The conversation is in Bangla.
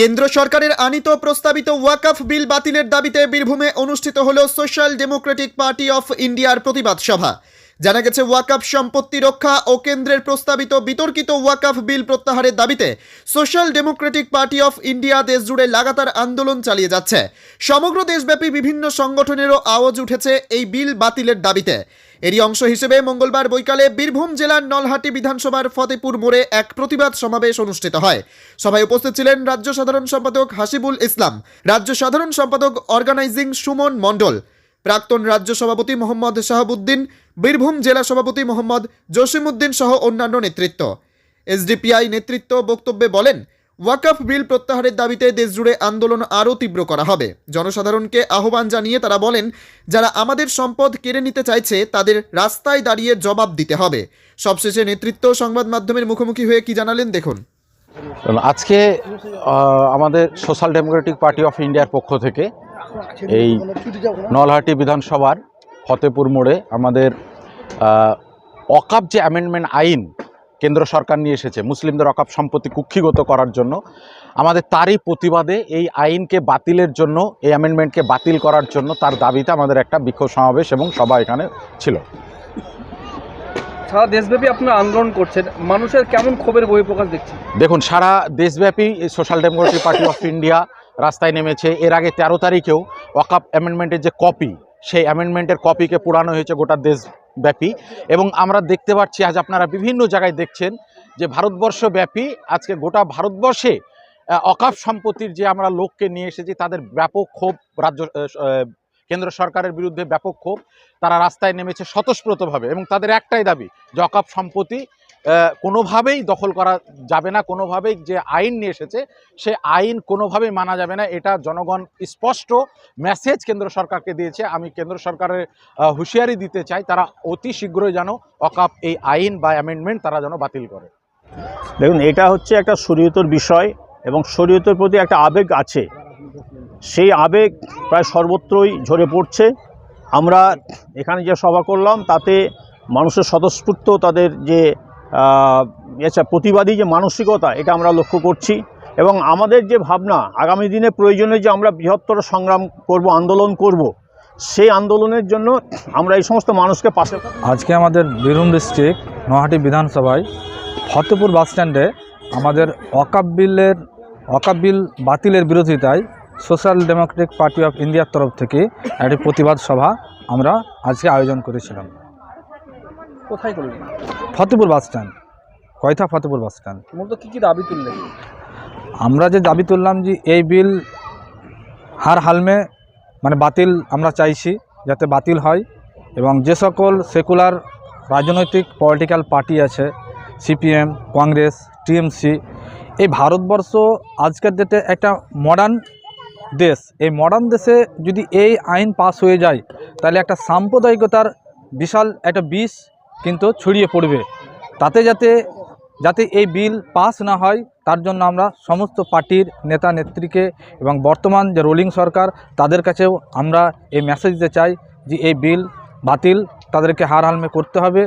কেন্দ্র সরকারের আনিত প্রস্তাবিত ওয়াকফ বিল বাতিলের দাবিতে বীরভূমে অনুষ্ঠিত হল সোশ্যাল ডেমোক্রেটিক পার্টি অফ ইন্ডিয়ার প্রতিবাদ সভা। জানা গেছে, ওয়াকফ সম্পত্তি রক্ষা ও কেন্দ্রের প্রস্তাবিত বিতর্কিত ওয়াকফ বিল প্রত্যাহারের দাবিতে social democratic party of India দেশ জুড়ে লাগাতার আন্দোলন চালিয়ে যাচ্ছে। সমগ্র দেশব্যাপী বিভিন্ন সংগঠনেরও আওয়াজ উঠেছে এই বিল বাতিলের দাবিতে। এরই অংশ হিসেবে মঙ্গলবার বৈকালে বীরভূম জেলার নলহাটি বিধানসভার ফতেপুর মোড়ে এক প্রতিবাদ সমাবেশ অনুষ্ঠিত হয়। সভায় উপস্থিত ছিলেন রাজ্য সাধারণ সম্পাদক হাসিবুল ইসলাম, রাজ্য সাধারণ সম্পাদক অর্গানাইজিং সুমন মণ্ডল, প্রাক্তন রাজ্য সভাপতি মোহাম্মদ শাহাবুদ্দিন, বীরভূম জেলা সভাপতি মোহাম্মদ জসিমউদ্দিন সহ অন্যান্য নেতৃত্ব। এসডিপিআই নেতৃত্ব বক্তব্যে বলেন ওয়াকফ বিল প্রত্যাহারের দাবিতে দেশজুড়ে আন্দোলন আরও তীব্র করা হবে। জনসাধারণকে আহ্বান জানিয়ে তারা বলেন, যারা আমাদের সম্পদ কেড়ে নিতে চাইছে, তাদের রাস্তায় দাঁড়িয়ে জবাব দিতে হবে। সবশেষে নেতৃত্ব সংবাদ মাধ্যমের মুখোমুখি হয়ে কি জানালেন দেখুন। আজকে আমাদের সোশ্যাল ডেমোক্রেটিক পার্টি অফ ইন্ডিয়ার পক্ষ থেকে এই নলহাটি বিধানসভার ফতেপুর মোড়ে আমাদের অকাপ যে অ্যামেন্ডমেন্ট আইন কেন্দ্র সরকার নিয়ে এসেছে। মুসলিমদের অকাপ সম্পত্তি কুক্ষিগত করার জন্য। আমাদের তারই প্রতিবাদে এই আইনকে বাতিলের জন্য এই অ্যামেন্ডমেন্টকে বাতিল করার জন্য তার দাবিতে আমাদের একটা বিক্ষোভ সমাবেশ এবং সভা এখানে ছিল। সারা দেশব্যাপী আপনারা আন্দোলন করছেন। মানুষের কেমন ক্ষোভের বহিঃপ্রকাশ দেখছেন দেখুন সারা দেশব্যাপী social democratic party of India রাস্তায় নেমেছে। এর আগে তেরো তারিখেও ওয়াকাপ অ্যামেন্ডমেন্টের যে কপি সেই অ্যামেন্ডমেন্টের কপিকে পোড়ানো হয়েছে গোটা দেশব্যাপী। এবং আমরা দেখতে পাচ্ছি, আজ আপনারা বিভিন্ন জায়গায় দেখছেন যে ভারতবর্ষব্যাপী আজকে গোটা ভারতবর্ষে অকাপ সম্পত্তির যে আমরা লোককে নিয়ে এসেছি, তাদের ব্যাপক ক্ষোভ রাজ্য কেন্দ্র সরকারের বিরুদ্ধে ব্যাপক ক্ষোভ, তারা রাস্তায় নেমেছে স্বতঃস্ফূর্তভাবে। এবং তাদের একটাই দাবি, যে অকাপ সম্পত্তি কোনোভাবেই দখল করা যাবে না, কোনোভাবেই যে আইন নিয়ে এসেছে, সে আইন কোনোভাবেই মানা যাবে না। এটা জনগণ স্পষ্ট মেসেজ কেন্দ্র সরকারকে দিয়েছে। আমি কেন্দ্র সরকারের হুঁশিয়ারি দিতে চাই, তারা অতি শীঘ্রই যেন অকাপ এই আইন বা অ্যামেন্ডমেন্ট তারা যেন বাতিল করে। দেখুন, এটা হচ্ছে একটা শরীয়তর বিষয় এবং শরীয়তের প্রতি একটা আবেগ আছে। সেই আবেগ প্রায় সর্বত্রই ঝরে পড়ছে। আমরা এখানে যে সভা করলাম, তাতে মানুষের স্বতঃস্ফূর্ত তাদের যে আহ, আচ্ছা প্রতিবাদী যে মানসিকতা এটা আমরা লক্ষ্য করছি। এবং আমাদের যে ভাবনা আগামী দিনে প্রয়োজনে যে আমরা বৃহত্তর সংগ্রাম করব আন্দোলন করব সেই আন্দোলনের জন্য আমরা এই সমস্ত মানুষকে পাশে আজকে আমাদের বীরভূম ডিস্ট্রিক্ট নোহাটি বিধানসভায় ফতেপুর বাসস্ট্যান্ডে আমাদের অকাপ বিলের অকাপ বাতিলের বিরোধিতায় সোশ্যাল ডেমোক্রেটিক পার্টি অফ ইন্ডিয়ার তরফ থেকে একটি প্রতিবাদ সভা আমরা আজকে আয়োজন করেছিলাম। কোথায় করলেন? ফতেপুর বাসস্ট্যান্ড কয়থা ফতেপুর বাসস্ট্যান্ড মূলত কি কি দাবি তুললেন? আমরা যে দাবি তুললাম যে এই বিল হার হালমে মানে বাতিল আমরা চাইছি যাতে বাতিল হয় এবং যে সকল সেকুলার রাজনৈতিক পলিটিক্যাল পার্টি আছে সিপিএম কংগ্রেস টিএমসি এই ভারতবর্ষ আজকের ডেটে একটা মডার্ন দেশ। এই মডার্ন দেশে যদি এই আইন পাস হয়ে যায় তাহলে একটা সাম্প্রদায়িকতার বিশাল একটা বিষ কিন্তু ছড়িয়ে পড়বে। তাতে যাতে যাতে এই বিল পাস না হয়, তার জন্য আমরা সমস্ত পার্টির নেতা নেত্রীকে এবং বর্তমান যে রোলিং সরকার, তাদের কাছেও আমরা এই মেসেজ দিতে চাই যে এই বিল বাতিল, তাদেরকে হার হালমে করতে হবে।